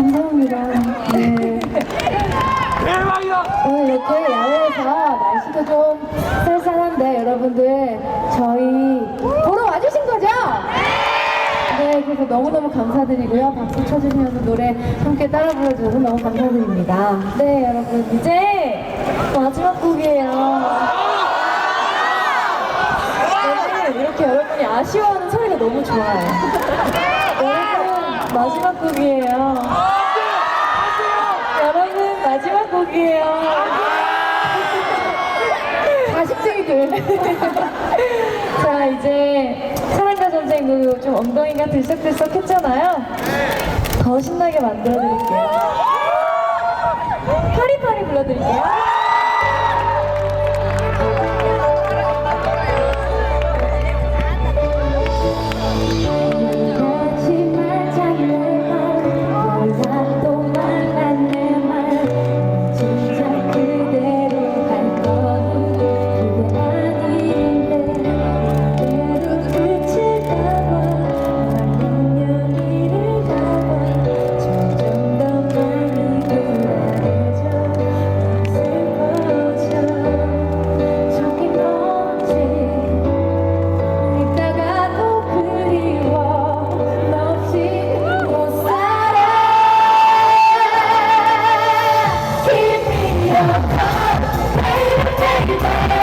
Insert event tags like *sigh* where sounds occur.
감사합니다. 네. 대박이다! 오늘 이렇게 야외에서 날씨도 좀 쌀쌀한데 여러분들 저희 보러 와주신 거죠? 네, 그래서 너무너무 감사드리고요. 박수 쳐주시면서 노래 함께 따라 불러주셔서 너무 감사드립니다. 네, 여러분 이제 마지막 곡이에요. 오늘 이렇게 여러분이 아쉬워하는 소리가 너무 좋아요. 마지막 곡이에요. 여러분 마지막 곡이에요. 가식쟁이들. *laughs* 자 이제 사랑과 전쟁 그좀 엉덩이가 들썩들썩 했잖아요. 더 신나게 만들어 드릴게요. 파리파리 불러드릴게요. Baby, baby, baby.